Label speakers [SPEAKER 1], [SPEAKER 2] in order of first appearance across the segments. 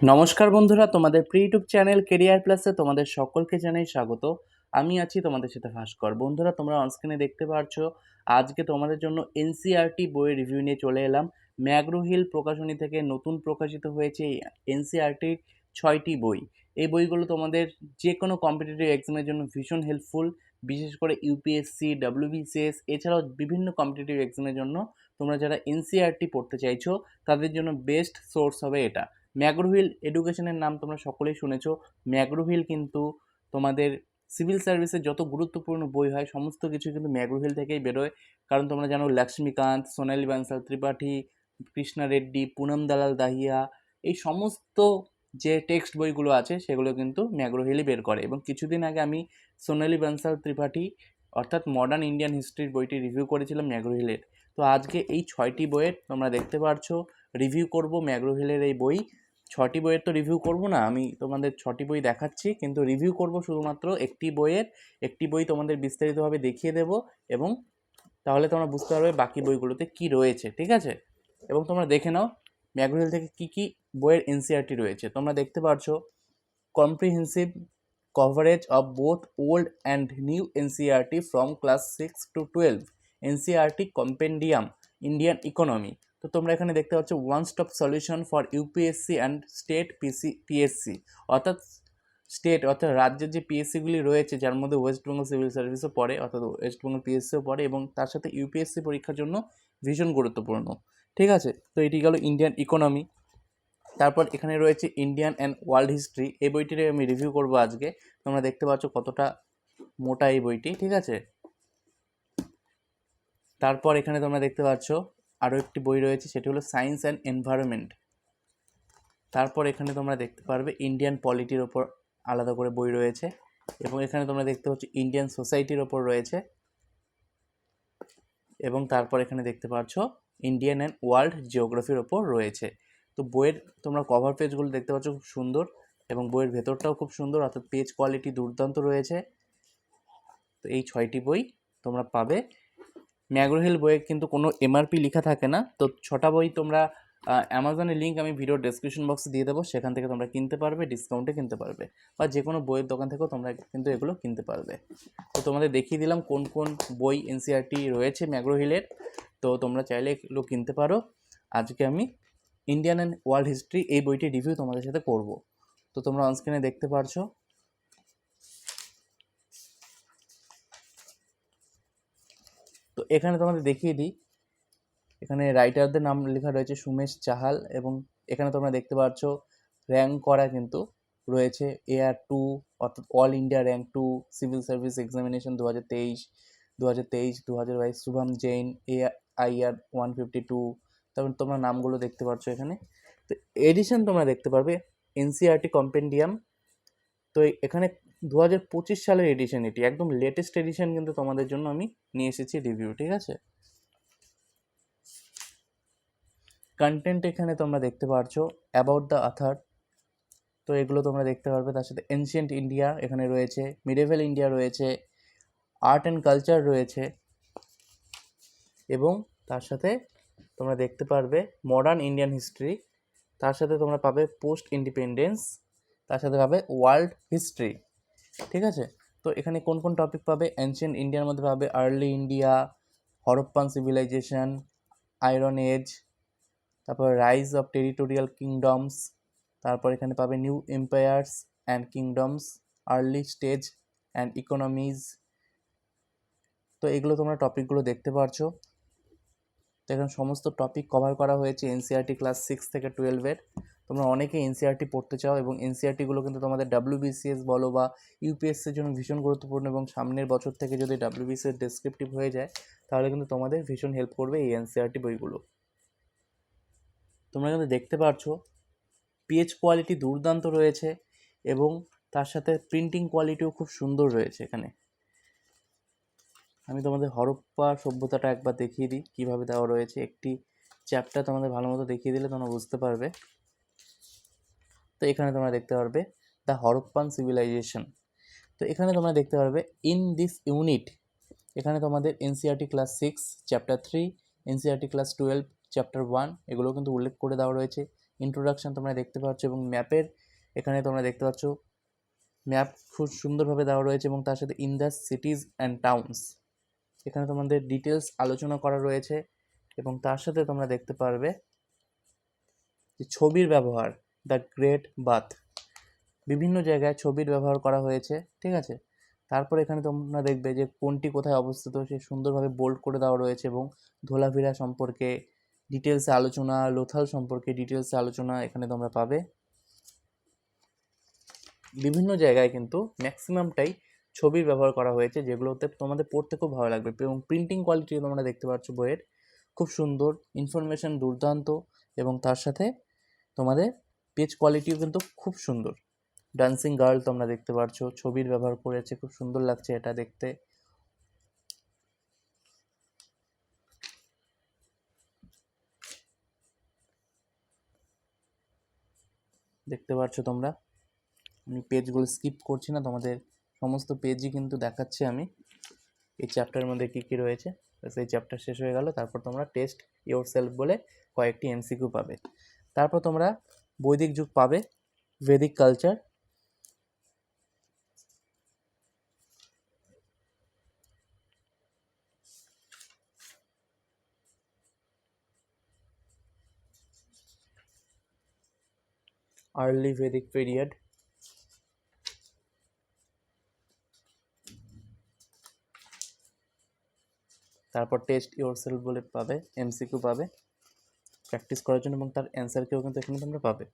[SPEAKER 1] নমস্কার বন্ধুরা, তোমাদের প্রি ইউটিউব চ্যানেল কেরিয়ার প্লাসে তোমাদের সকলকে জানাই স্বাগত। আমি আছি তোমাদের সাথে ভাস্কর। বন্ধুরা, তোমরা অনস্ক্রিনে দেখতে পাচ্ছ আজকে তোমাদের জন্য এনসিআরটি বইয়ের রিভিউ নিয়ে চলে এলাম। ম্যাগ্রো হিল প্রকাশনী থেকে নতুন প্রকাশিত হয়েছে এনসিআরটির ছয়টি বই। এই বইগুলো তোমাদের যে কোনো কম্পিটিটিভ এক্সামের জন্য ভীষণ হেল্পফুল বিশেষ করে ইউপিএসসি ডাব্লিউবিসিএস এছাড়াও বিভিন্ন কম্পিটিটিভ এক্সামের জন্য তোমরা যারা এনসিআরটি পড়তে চাইছো, তাদের জন্য বেস্ট সোর্স হবে এটা। ম্যাগ্রোহিল এডুকেশনের নাম তোমরা সকলেই শুনেছ। ম্যাগ্রোহিল কিন্তু তোমাদের সিভিল সার্ভিসের যত গুরুত্বপূর্ণ বই হয়, সমস্ত কিছু কিন্তু ম্যাগ্রোহিল থেকেই বেরোয়। কারণ তোমরা জানো, লক্ষ্মীকান্ত, সোনালী বানসাল ত্রিপাঠী, কৃষ্ণা রেড্ডি, পুনম দালাল দাহিয়া, এই সমস্ত যে টেক্সট বইগুলো আছে, সেগুলো কিন্তু ম্যাগ্রোহিলই বের করে। এবং কিছুদিন আগে আমি সোনালী বানসাল ত্রিপাঠী, অর্থাৎ মডার্ন ইন্ডিয়ান হিস্ট্রির বইটি রিভিউ করেছিলাম ম্যাগ্রোহিলের তো আজকে এই ছয়টি বইয়ের তোমরা দেখতে পারছ। রিভিউ করব ম্যাগ্রোহিলের এই বই। ছটি বইয়ের তো রিভিউ করব না, আমি তোমাদের ছটি বই দেখাচ্ছি, কিন্তু রিভিউ করব শুধুমাত্র একটি বইয়ের, একটি বই তোমাদের বিস্তারিতভাবে দেখিয়ে দেব এবং তাহলে তোমরা বুঝতে পারবে বাকি বইগুলোতে কি রয়েছে, ঠিক আছে? এবং তোমরা দেখে নাও ম্যাগ্রোহিল থেকে কি কি বইয়ের এনসিআরটি রয়েছে। তোমরা দেখতে পারছ comprehensive coverage of both old and new NCERT from class six to twelve NCERT compendium Indian economy তো তোমরা এখানে দেখতে পাচ্ছ one stop solution for UPSC and state PC PSC অর্থাৎ স্টেট অর্থাৎ রাজ্যের যে পিএসসিগুলি রয়েছে, যার মধ্যে ওয়েস্ট বেঙ্গল সিভিল সার্ভিসও পড়ে, অর্থাৎ ওয়েস্ট বেঙ্গল পিএসসিও পড়ে এবং তার সাথে ইউপিএসসি পরীক্ষার জন্য ভীষণ গুরুত্বপূর্ণ। ঠিক আছে? তো এটি গেল ইন্ডিয়ান ইকোনমি তারপর এখানে রয়েছে ইন্ডিয়ান অ্যান্ড ওয়ার্ল্ড হিস্ট্রি এই বইটির আমি রিভিউ করব আজকে। তোমরা দেখতে পাচ্ছ কতটা মোটা এই বইটি। ঠিক আছে? তারপর এখানে তোমরা দেখতে পাচ্ছ আরও একটি বই রয়েছে, সেটি হলো সায়েন্স অ্যান্ড এনভায়রনমেন্ট। তারপর এখানে তোমরা দেখতে পারবে ইন্ডিয়ান পলিটির ওপর আলাদা করে বই রয়েছে এবং এখানে তোমরা দেখতে পাচ্ছ ইন্ডিয়ান সোসাইটির ওপর রয়েছে এবং তারপর এখানে দেখতে পাচ্ছ ইন্ডিয়ান অ্যান্ড ওয়ার্ল্ড জিওগ্রাফির ওপর রয়েছে। তো বইয়ের তোমরা কভার পেজগুলো দেখতে পাচ্ছ খুব সুন্দর এবং বইয়ের ভেতরটাও খুব সুন্দর, অর্থাৎ পেজ কোয়ালিটি দুর্দান্ত রয়েছে। তো এই ছয়টি বই তোমরা পাবে ম্যাগ্রোহিল বইয়ে কিন্তু কোনো এমআরপি লেখা থাকে না। তো ছটা বই তোমরা অ্যামাজনের লিঙ্ক আমি ভিডিও ডেসক্রিপশন বক্সে দিয়ে দেবো। সেখান থেকে তোমরা কিনতে পারবে ডিসকাউন্টে কিনতে পারবে। বা যে কোনো বইয়ের দোকান থেকেও তোমরা কিন্তু এগুলো কিনতে পারবে। তো তোমাদের দেখিয়ে দিলাম কোন কোন বই এনসিআরটি রয়েছে ম্যাগ্রোহিলের তো তোমরা চাইলে এগুলো কিনতে পারো। আজকে আমি ইন্ডিয়ান অ্যান্ড ওয়ার্ল্ড হিস্ট্রি এই বইটি রিভিউ তোমাদের সাথে করব। তো তোমরা অনস্ক্রিনে দেখতে পারছ। তো এখানে তোমাদের দেখিয়ে দিই। এখানে রাইটারদের নাম লেখা রয়েছে সুমেশ চাহাল এবং এখানে তোমরা দেখতে পাচ্ছ র্যাঙ্ক করা কিন্তু রয়েছে এআর টু অর্থাৎ all India rank two civil service examination দু হাজার তেইশ দু হাজার তেইশ দু হাজার বাইশ, Shubham Jain A IR one fifty two তারপর তোমরা নামগুলো দেখতে পাচ্ছ এখানে। তো এডিশন তোমরা দেখতে পারবে এনসিআরটি কম্পেন্ডিয়াম তো এখানে দু হাজার পঁচিশ সালের এডিশন এটি। একদম লেটেস্ট এডিশন কিন্তু তোমাদের জন্য আমি নিয়ে এসেছি রিভিউ ঠিক আছে? কন্টেন্ট এখানে তোমরা দেখতে পারছ অ্যাবাউট দ্য আথার তো এগুলো তোমরা দেখতে পারবে, তার সাথে এনশিয়েন্ট ইন্ডিয়া এখানে রয়েছে মিডেভেল ইন্ডিয়া রয়েছে আর্ট অ্যান্ড কালচার রয়েছে, এবং তার সাথে তোমরা দেখতে পারবে মডার্ন ইন্ডিয়ান হিস্ট্রি তার সাথে তোমরা পাবে পোস্ট ইন্ডিপেন্ডেন্স তার সাথে পাবে ওয়ার্ল্ড হিস্ট্রি ঠিক আছে? তো এখানে কোন কোন টপিক পাবে? অ্যানশিয়েন্ট ইন্ডিয়ার মধ্যে পাবে early India Harappan civilization iron age তারপর রাইজ অফ টেরিটোরিয়াল কিংডমস তারপর এখানে পাবে new empires and kingdoms early stage and economies তো এগুলো তোমরা টপিকগুলো দেখতে পারছ। তো এখানে সমস্ত টপিক কভার করা হয়েছে এনসিআরটি ক্লাস সিক্স থেকে টুয়েলভের তোমরা অনেকে এনসিআরটি পড়তে চাও এবং এনসিআরটিগুলো কিন্তু তোমাদের ডাব্লিউবিসিএস বলো বা ইউপিএসসির জন্য ভীষণ গুরুত্বপূর্ণ এবং সামনের বছর থেকে যদি ডাব্লিউবিসিএস ডেসক্রিপটিভ হয়ে যায়, তাহলে কিন্তু তোমাদের ভীষণ হেল্প করবে এই এনসিআরটি বইগুলো। তোমরা কিন্তু দেখতে পারছ পেজ কোয়ালিটি দুর্দান্ত রয়েছে এবং তার সাথে প্রিন্টিং কোয়ালিটিও খুব সুন্দর রয়েছে এখানে। আমি তোমাদের হরপ্পা সভ্যতাটা একবার দেখিয়ে দিই, কীভাবে দেওয়া রয়েছে। একটি চ্যাপ্টার তোমাদের ভালো মতো দেখিয়ে দিলে তোমরা বুঝতে পারবে। তো এখানে তোমরা দেখতে পারবে দ্য হরপ্পান সিভিলাইজেশন তো এখানে তোমরা দেখতে পারবে ইন দিস ইউনিট এখানে তোমাদের NCERT class six chapter three NCERT class twelve chapter one এগুলো কিন্তু উল্লেখ করে দেওয়া রয়েছে। ইন্ট্রোডাকশন তোমরা দেখতে পাচ্ছ এবং ম্যাপের এখানে তোমরা দেখতে পাচ্ছ ম্যাপ খুব সুন্দরভাবে দেওয়া রয়েছে এবং তার সাথে in the cities and towns এখানে তোমাদের ডিটেলস আলোচনা করা রয়েছে এবং তার সাথে তোমরা দেখতে পারবে যে ছবির ব্যবহার দ্য গ্রেট বাথ। বিভিন্ন জায়গায় ছবির ব্যবহার করা হয়েছে, ঠিক আছে? তারপর এখানে তোমরা দেখবে যে কোনটি কোথায় অবস্থিত, সে সুন্দরভাবে বোল্ড করে দেওয়া রয়েছে এবং ধোলাভিরা সম্পর্কে ডিটেলসে আলোচনা, লোথাল সম্পর্কে ডিটেলসে আলোচনা এখানে তোমরা পাবে। বিভিন্ন জায়গায় কিন্তু ম্যাক্সিমামটাই ছবির ব্যবহার করা হয়েছে, যেগুলোতে তোমাদের পড়তে খুব ভালো লাগবে এবং প্রিন্টিং কোয়ালিটি তোমরা দেখতে পাচ্ছ বইয়ের। খুব সুন্দর ইনফরমেশন দুর্দান্ত এবং তার সাথে তোমাদের পেজ কোয়ালিটিও কিন্তু খুব সুন্দর। ডান্সিং গার্ল তোমরা দেখতে পাচ্ছ ছবির ব্যবহার করেছে, খুব সুন্দর লাগছে এটা দেখতে। দেখতে পাচ্ছ তোমরা? আমি পেজগুলো স্কিপ করছি না, তোমাদের সমস্ত পেজই কিন্তু দেখাচ্ছি আমি। এই চ্যাপ্টারের মধ্যে কী কী রয়েছে? সেই চ্যাপ্টার শেষ হয়ে গেল, তারপর তোমরা টেস্ট ইয়োর সেলফ বলে কয়েকটি এমসিকিউ পাবে। তারপর তোমরা বৈদিক যুগ পাবে Vedic culture early Vedic period. তারপর টেস্ট ইউর সেলফ বলে পাবে এমসিকিউ পাবে। প্র্যাকটিস করার জন্য এবং তার অ্যান্সারকেও কিন্তু এখানে তোমরা পাবে।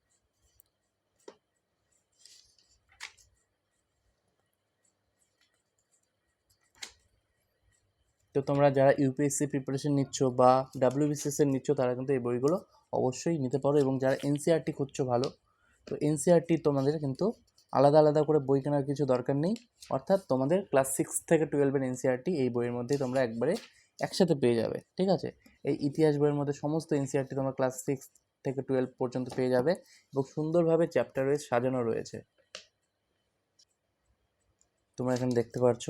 [SPEAKER 1] তো তোমরা যারা ইউপিএসসি প্রিপারেশন নিচ্ছ বা ডাব্লিউবিসিএস এর নিচ্ছ, তারা কিন্তু এই বইগুলো অবশ্যই নিতে পারো এবং যারা এনসিআরটি খুঁজছো ভালো, তো এনসিআরটি তোমাদের কিন্তু আলাদা আলাদা করে বই কেনার কিছু দরকার নেই। অর্থাৎ তোমাদের ক্লাস সিক্স থেকে টুয়েলভের এনসিআরটি এই বইয়ের মধ্যেই তোমরা একবারে একসাথে পেয়ে যাবে, ঠিক আছে? এই ইতিহাস বইয়ের মধ্যে সমস্ত এনসিআরটি তোমরা ক্লাস সিক্স থেকে টুয়েলভ পর্যন্ত পেয়ে যাবে এবং সুন্দরভাবে চ্যাপ্টার ওয়াইজ সাজানো রয়েছে। তোমরা এখানে দেখতে পাচ্ছ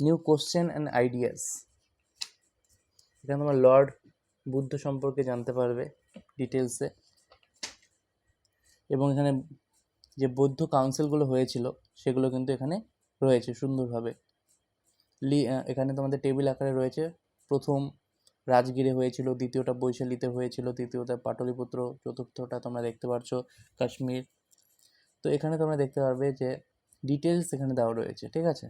[SPEAKER 1] নিউ কোশ্চেন অ্যান্ড আইডিয়াস এখানে তোমার লর্ড বুদ্ধ সম্পর্কে জানতে পারবে ডিটেলসে এবং এখানে যে বৌদ্ধ কাউন্সিলগুলো হয়েছিল, সেগুলো কিন্তু এখানে রয়েছে সুন্দরভাবে। লি এখানে তোমাদের টেবিল আকারে রয়েছে। প্রথম রাজগিরে হয়েছিল, দ্বিতীয়টা বৈশালীতে হয়েছিল, তৃতীয়টা পাটলিপুত্র, চতুর্থটা তোমরা দেখতে পাচ্ছ কাশ্মীর। তো এখানে তোমরা দেখতে পারবে যে ডিটেলস এখানে দেওয়া রয়েছে, ঠিক আছে?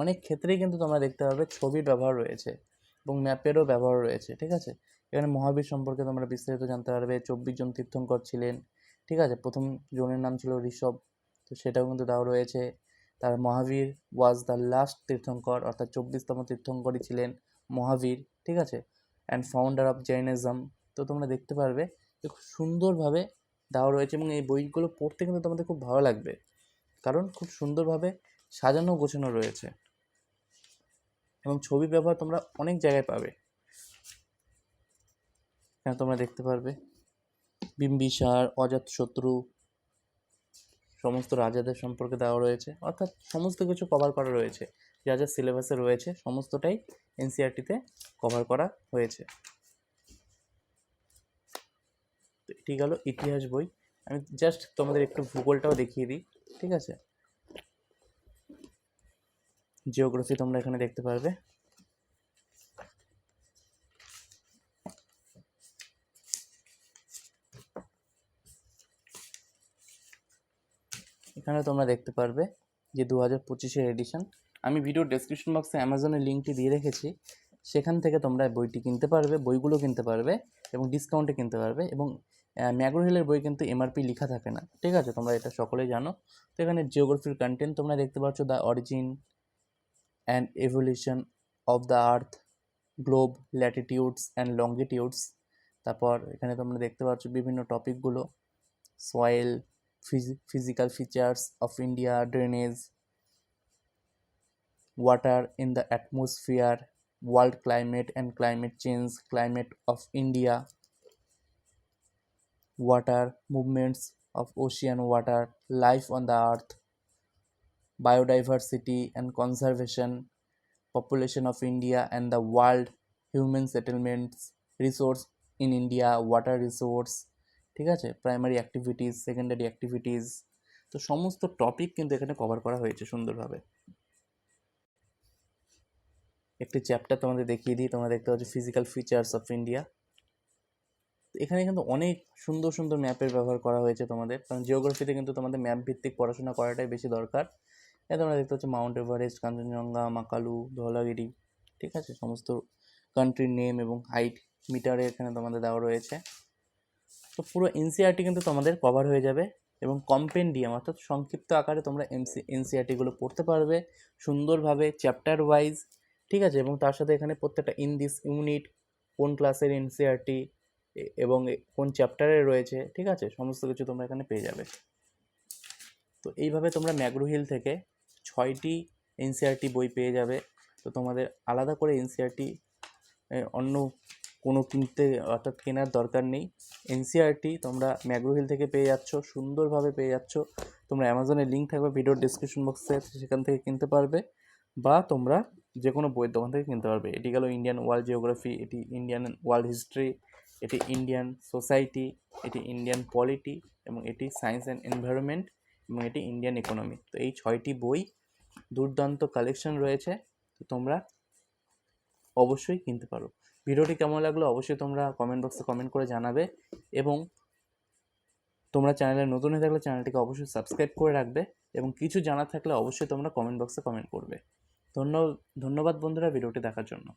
[SPEAKER 1] অনেক ক্ষেত্রেই কিন্তু তোমরা দেখতে পাবে ছবির ব্যবহার রয়েছে এবং ম্যাপেরও ব্যবহার রয়েছে, ঠিক আছে? এখানে মহাবীর সম্পর্কে তোমরা বিস্তারিত জানতে পারবে। চব্বিশ জন তীর্থঙ্কর ছিলেন, ঠিক আছে? প্রথম জনের নাম ছিল ঋষভ, তো সেটাও কিন্তু দেওয়া রয়েছে। তার Mahavira was the last tirthankara, অর্থাৎ চব্বিশতম তীর্থঙ্করই ছিলেন মহাবীর, ঠিক আছে? অ্যান্ড ফাউন্ডার অফ জৈনিজম তো তোমরা দেখতে পারবে খুব সুন্দরভাবে দেওয়া রয়েছে এবং এই বইগুলো পড়তে কিন্তু তোমাদের খুব ভালো লাগবে। কারণ খুব সুন্দরভাবে সাজানো গোছানো রয়েছে। এবং ছবি ব্যবহার তোমরা অনেক জায়গায় পাবে। এখানে তোমরা দেখতে পারবে। বিম্বিসার অজাতশত্রু সমস্ত রাজাদের সম্পর্কে দেওয়া রয়েছে। অর্থাৎ সমস্ত কিছু কভার করা রয়েছে। যা যা সিলেবাসে রয়েছে, সমস্তটাই এনসিআরটিতে কভার করা হয়েছে। তো এটি গেল ইতিহাস বই। আমি জাস্ট তোমাদের একটু ভূগোলটাও দেখিয়ে দিই, ঠিক আছে? জিওগ্রাফি তোমরা এখানে দেখতে পারবে। এখানে তোমরা দেখতে পারবে যে দু হাজার পঁচিশের এডিশন আমি ভিডিও ডেসক্রিপশন বক্সে অ্যামাজনের লিঙ্কটি দিয়ে রেখেছি। সেখান থেকে তোমরা বইটি কিনতে পারবে, বইগুলো কিনতে পারবে এবং ডিসকাউন্টে কিনতে পারবে এবং ম্যাগ্রো হিলের বই কিন্তু এমআরপি লেখা থাকে না। ঠিক আছে, তোমরা এটা সকলেই জানো। তো এখানে জিওগ্রাফির কন্টেন্ট তোমরা দেখতে পাচ্ছ the origin and evolution of the earth, globe, latitudes and longitudes. তারপর এখানে তোমরা দেখতে পাচ্ছ বিভিন্ন টপিকগুলো soil physical features of India drainage water in the atmosphere world climate and climate change climate of India water movements of ocean water life on the earth biodiversity and conservation, population of india and the world, human settlements, resource in india, water resource, ঠিক আছে? Primary activities secondary activities তো সমস্ত topic কিন্তু এখানে cover করা হয়েছে সুন্দরভাবে। একটি চ্যাপ্টার তোমাদের দেখিয়ে দিই, তোমরা দেখতে পাচ্ছ ফিজিক্যাল ফিচার্স অফ ইন্ডিয়া এখানে কিন্তু অনেক সুন্দর সুন্দর ম্যাপের ব্যবহার করা হয়েছে তোমাদের। কারণ জিওগ্রাফিতে কিন্তু তোমাদের ম্যাপ ভিত্তিক পড়াশোনা করাটাই বেশি দরকার। এ তোমরা দেখতে পাচ্ছ মাউন্ট এভারেস্ট কাঞ্চনজঙ্ঘা মাকালু ধওলাগিরি ঠিক আছে? সমস্ত কান্ট্রির নেম এবং হাইট মিটারে এখানে তোমাদের দেওয়া রয়েছে। তো পুরো এনসিআরটি কিন্তু তোমাদের কভার হয়ে যাবে এবং কম্পেন্ডিয়াম অর্থাৎ সংক্ষিপ্ত আকারে তোমরা এমসি এনসিআরটিগুলো পড়তে পারবে সুন্দরভাবে চ্যাপ্টার ওয়াইজ ঠিক আছে? এবং তার সাথে এখানে প্রত্যেকটা ইন দিস ইউনিট কোন ক্লাসের এনসিআরটি এবং কোন চ্যাপ্টারে রয়েছে, ঠিক আছে? সমস্ত কিছু তোমরা এখানে পেয়ে যাবে। তো এইভাবে তোমরা ম্যাগ্রো হিল থেকে ছয়টি এনসিআরটি বই পেয়ে যাবে। তো তোমাদের আলাদা করে এনসিআরটি অন্য কোনো কিনতে অর্থাৎ কেনার দরকার নেই। এনসিআরটি তোমরা ম্যাগ্রো হিল থেকে পেয়ে যাচ্ছ, সুন্দরভাবে পেয়ে যাচ্ছ। তোমরা অ্যামাজনের লিঙ্ক থাকবে ভিডিওর ডিসক্রিপশন বক্সে সেখান থেকে কিনতে পারবে। বা তোমরা যে কোনো বইয়ের দোকান থেকে কিনতে পারবে। এটি গেল ইন্ডিয়ান ওয়ার্ল্ড জিওগ্রাফি এটি ইন্ডিয়ান ওয়ার্ল্ড হিস্ট্রি এটি ইন্ডিয়ান সোসাইটি এটি ইন্ডিয়ান পলিটি এবং এটি সায়েন্স অ্যান্ড এনভায়রনমেন্ট এবং এটি ইন্ডিয়ান ইকোনমি তো এই ছয়টি বই দুর্দান্ত কালেকশন রয়েছে, তো তোমরা অবশ্যই কিনতে পারো। ভিডিওটি কেমন লাগল অবশ্যই তোমরা কমেন্ট বক্সে কমেন্ট করে জানাবে এবং তোমরা চ্যানেলে নতুন হয়ে থাকলে চ্যানেলটিকে অবশ্যই সাবস্ক্রাইব করে রাখবে এবং কিছু জানার থাকলে অবশ্যই তোমরা কমেন্ট বক্সে কমেন্ট করবে। ধন্য ধন্যবাদ বন্ধুরা, ভিডিওটি দেখার জন্য।